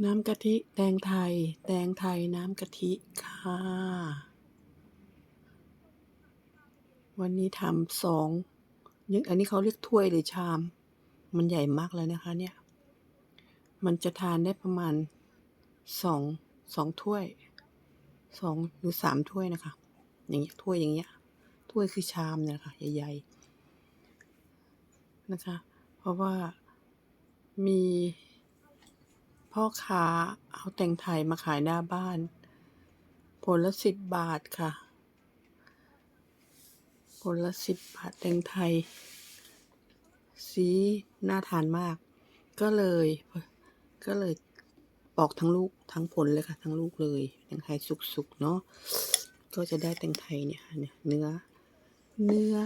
น้ำกะทิแตงไทย แตงไทยน้ำกะทิค่ะ วันนี้ทำสองยังอันนี้เขาเรียกถ้วยหรือชาม มันใหญ่มากเลยนะคะ เนี่ย มันจะทานได้ประมาณสองสองถ้วยสองหรือสามถ้วยนะคะ อย่างเงี้ยถ้วยอย่างเงี้ยถ้วยคือชามเนี่ยนะคะใหญ่ ๆ นะคะ เพราะว่ามี พ่อค้าเอาแตงไทยมาขายหน้าบ้าน ผลละสิบบาทค่ะ ผลละสิบบาทแตงไทย สีน่าทานมาก ก็เลย ก็เลยปอกทั้งลูกทั้งผลเลยค่ะ ทั้งลูกเลยแตงไทยสุกๆเนาะ ก็จะได้แตงไทยเนี่ยเนี่ยเนื้อ เนื้อ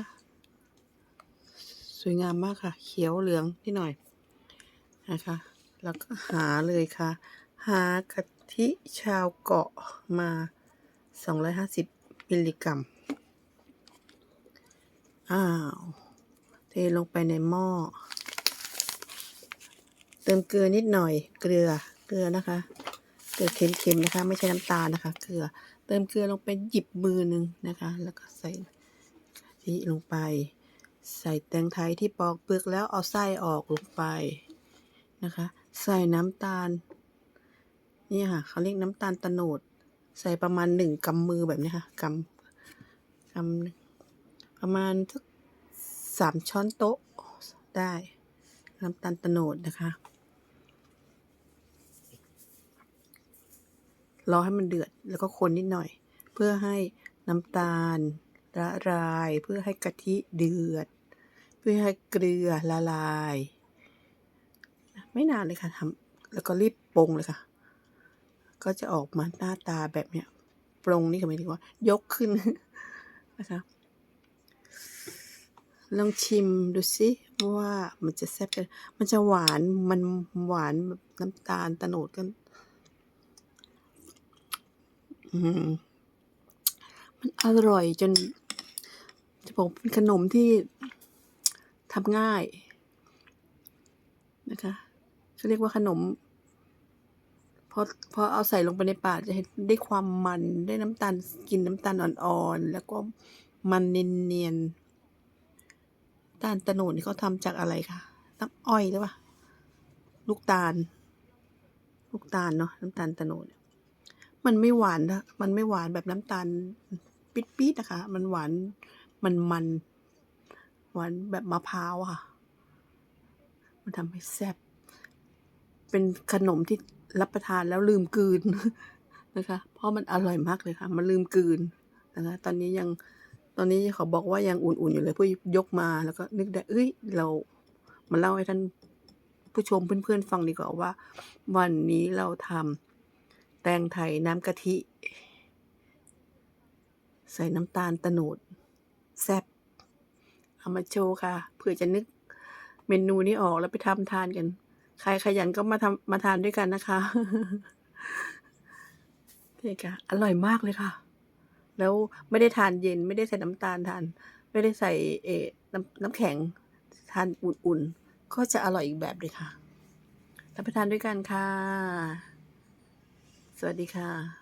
สวยงามมากค่ะ เขียวเหลืองนิดหน่อยนะคะ แล้วก็หาเลยค่ะ หากะทิชาวเกาะมา 250 มิลลิกรัม อ้าว เทลงไปในหม้อ เติมเกลือนิดหน่อย เกลือ เกลือนะคะ เกลือเค็มๆนะคะ ไม่ใช่น้ำตาลนะคะ เกลือ เติมเกลือลงไปหยิบมือหนึ่งนะคะ แล้วก็ใส่กะทิลงไป ใส่แตงไทยที่ปอกเปลือกแล้วเอาไส้ออกลงไปนะคะ ใส่น้ำตาล นี่ค่ะเขาเรียกน้ำตาลตะโนด ใส่ประมาณหนึ่งกำมือแบบนี้ค่ะกำกำประมาณสักสามช้อนโต๊ะได้น้ำตาลตะโนดนะคะ รอให้มันเดือดแล้วก็คนนิดหน่อย เพื่อให้น้ำตาลละลาย เพื่อให้กะทิเดือด เพื่อให้เกลือละลาย ไม่นานเลยค่ะทำแล้วก็รีบปรุงเลยค่ะ ก็จะออกมาหน้าตาแบบเนี้ยปรุงนี่ก็หมายถึงว่า ยกขึ้นนะคะลองชิมดูสิว่ามันจะแซ่บกันมันจะหวานมันหวานแบบน้ำตาลตะโนดกันอืมมันอร่อยจน จะบอกเป็นขนมที่ทำง่ายนะคะ เขาเรียกว่าขนมพอพอเอาใส่ลงไปในปากจะเห็นได้ความมันได้น้ำตาลกินน้ำตาลอ่อนๆ แล้วก็มันเนียนๆน้ำตาลตะโนดนี่เขาทำจากอะไรคะน้ำอ้อยหรือเปล่าลูกตาล ลูกตาลเนาะน้ำตาลตะโนดเนี่ยมันไม่หวานนะมันไม่หวานแบบน้ำตาลปิดๆนะคะ มันหวานมันมันหวานแบบมะพร้าวค่ะ มันทำให้แซ่บ เป็นขนมที่รับประทานแล้วลืมกืนนะคะ เพราะมันอร่อยมากเลยค่ะ มันลืมกืนนะคะ ตอนนี้ยัง ตอนนี้เขาบอกว่ายังอุ่นๆอยู่เลยเพื่อยกมาแล้วก็นึกได้ เอ้ย เรามาเล่าให้ท่านผู้ชมเพื่อนๆฟังดีกว่าว่า วันนี้เราทำแตงไทยน้ำกะทิ ใส่น้ำตาลตะโนดแซ่บเอามาโชว์ค่ะเผื่อจะนึกเมนูนี้ออกแล้วไปทำทานกัน ใครขยันก็มาทำมาทานด้วยกันนะคะนี่ค่ะ อร่อยมากเลยค่ะ แล้วไม่ได้ทานเย็น ไม่ได้ใส่น้ำตาลทาน ไม่ได้ใส่เออน้ำน้ำแข็งทานอุ่นๆ ก็จะอร่อยอีกแบบเลยค่ะรับประทานด้วยกันค่ะ สวัสดีค่ะ